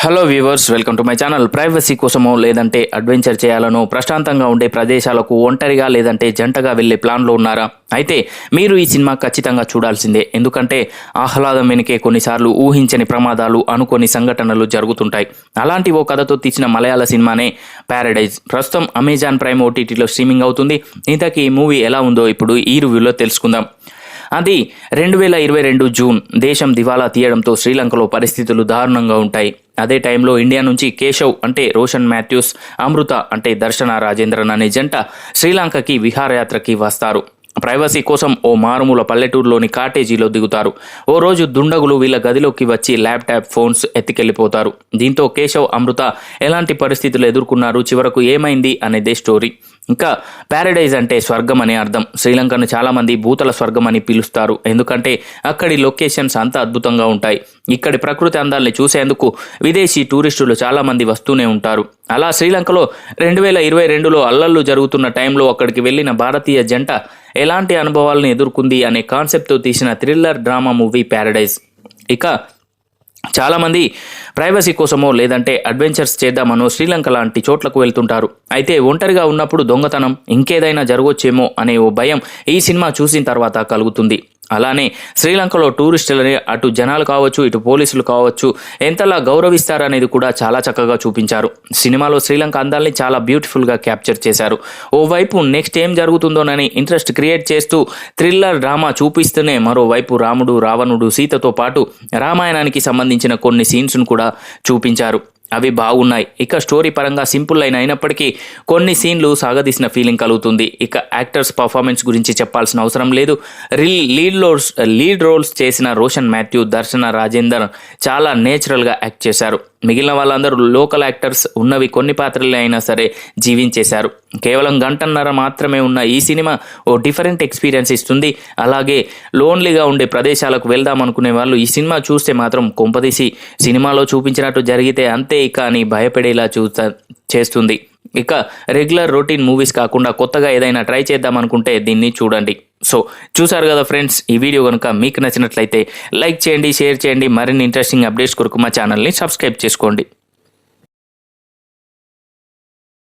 Hello viewers welcome to my channel privacy కోసమో లేదంటే adventure చేయాలనో ప్రశాంతంగా ఉండే ప్రదేశాలకు ఒంటరిగా లేదంటే జంటగా వెళ్ళే ప్లాన్లో ఉన్నారా? అయితే మీరు ఈ సినిమా ఖచ్చితంగా చూడాల్సిందే. ఎందుకంటే ఆహ్లాదం వెనుకే కొన్నిసార్లు ఊహించని ప్రమాదాలు అనుకోని సంఘటనలు జరుగుతుంటాయి. అలాంటి ఓ కథతో తీసిన మలయాళ సినిమానే ప్యారడైజ్ ప్రస్తుతం అమెజాన్ ప్రైమ్ ఓటీటీలో స్ట్రీమింగ్ అవుతుంది. ఇంతకీ ఈ మూవీ ఎలా ఉందో ఇప్పుడు ఈ రివ్యూలో తెలుసుకుందాం. అది రెండు వేల ఇరవై రెండు జూన్. దేశం దివాలా తీయడంతో శ్రీలంకలో పరిస్థితులు దారుణంగా ఉంటాయి. అదే టైంలో ఇండియా నుంచి కేశవ్ అంటే రోషన్ మాథ్యూస్ అమృత అంటే దర్శన రాజేంద్రన్ అనే జంట శ్రీలంకకి విహారయాత్రకి వస్తారు. ప్రైవసీ కోసం ఓ మారుమూల పల్లెటూరులోని కాటేజీలో దిగుతారు. ఓ రోజు దుండగులు వీళ్ళ గదిలోకి వచ్చి ల్యాప్టాప్ ఫోన్స్ ఎత్తికెళ్ళిపోతారు దీంతో కేశవ్ అమృత ఎలాంటి పరిస్థితులు ఎదుర్కొన్నారు? చివరకు ఏమైంది అనేదే స్టోరీ. ఇంకా ప్యారడైజ్ అంటే స్వర్గం అనే అర్థం. శ్రీలంకను చాలామంది భూతల స్వర్గం అని పిలుస్తారు. ఎందుకంటే అక్కడి లొకేషన్స్ అంత అద్భుతంగా ఉంటాయి. ఇక్కడి ప్రకృతి అందాల్ని చూసేందుకు విదేశీ టూరిస్టులు చాలామంది వస్తూనే ఉంటారు. అలా శ్రీలంకలో రెండు వేల ఇరవై రెండులో అల్లర్లు జరుగుతున్న టైంలో అక్కడికి వెళ్ళిన భారతీయ జంట ఎలాంటి అనుభవాలను ఎదుర్కొంది అనే కాన్సెప్ట్తో తీసిన థ్రిల్లర్ డ్రామా మూవీ ప్యారడైజ్. ఇక చాలామంది ప్రైవసీ కోసమో లేదంటే అడ్వెంచర్స్ చేద్దామనో శ్రీలంక లాంటి చోట్లకు వెళ్తుంటారు. అయితే ఒంటరిగా ఉన్నప్పుడు దొంగతనం ఇంకేదైనా జరగొచ్చేమో అనే ఓ భయం ఈ సినిమా చూసిన తర్వాత కలుగుతుంది. అలానే శ్రీలంకలో టూరిస్టులని అటు జనాలు కావచ్చు ఇటు పోలీసులు కావచ్చు ఎంతలా గౌరవిస్తారనేది కూడా చాలా చక్కగా చూపించారు. సినిమాలో శ్రీలంక అందాల్ని చాలా బ్యూటిఫుల్గా క్యాప్చర్ చేశారు. ఓవైపు నెక్స్ట్ ఏం జరుగుతుందోనని ఇంట్రెస్ట్ క్రియేట్ చేస్తూ థ్రిల్లర్ డ్రామా చూపిస్తూనే మరోవైపు రాముడు రావణుడు సీతతో పాటు రామాయణానికి సంబంధించిన కొన్ని సీన్స్ను కూడా చూపించారు. అవి బాగున్నాయి. ఇక స్టోరీ పరంగా సింపుల్ అయిన అయినప్పటికీ కొన్ని సీన్లు సాగదీసిన ఫీలింగ్ కలుగుతుంది. ఇక యాక్టర్స్ పర్ఫార్మెన్స్ గురించి చెప్పాల్సిన అవసరం లేదు. రిల్ లీడ్ రోల్స్ లీడ్ రోల్స్ చేసిన రోషన్ మాథ్యూ దర్శన రాజేందర్ చాలా నేచురల్గా యాక్ట్ చేశారు. మిగిలిన వాళ్ళందరూ లోకల్ యాక్టర్స్ ఉన్నవి కొన్ని పాత్రలే అయినా సరే జీవించేశారు. కేవలం గంటన్నర మాత్రమే ఉన్న ఈ సినిమా ఓ డిఫరెంట్ ఎక్స్పీరియన్స్ ఇస్తుంది. అలాగే లోన్లీగా ఉండే ప్రదేశాలకు వెళ్దాం అనుకునే వాళ్ళు ఈ సినిమా చూస్తే మాత్రం కొంపదీసి సినిమాలో చూపించినట్టు జరిగితే అంతే ఇక అని భయపడేలా చూస్తా చేస్తుంది. ఇక రెగ్యులర్ రొటీన్ మూవీస్ కాకుండా కొత్తగా ఏదైనా ట్రై చేద్దాం అనుకుంటే దీన్ని చూడండి. సో చూసారు కదా ఫ్రెండ్స్ ఈ వీడియో కనుక మీకు నచ్చినట్లయితే లైక్ చేయండి షేర్ చేయండి మరిన్ని ఇంట్రెస్టింగ్ అప్డేట్స్ కొరకు మా ఛానల్ని సబ్స్క్రైబ్ చేసుకోండి.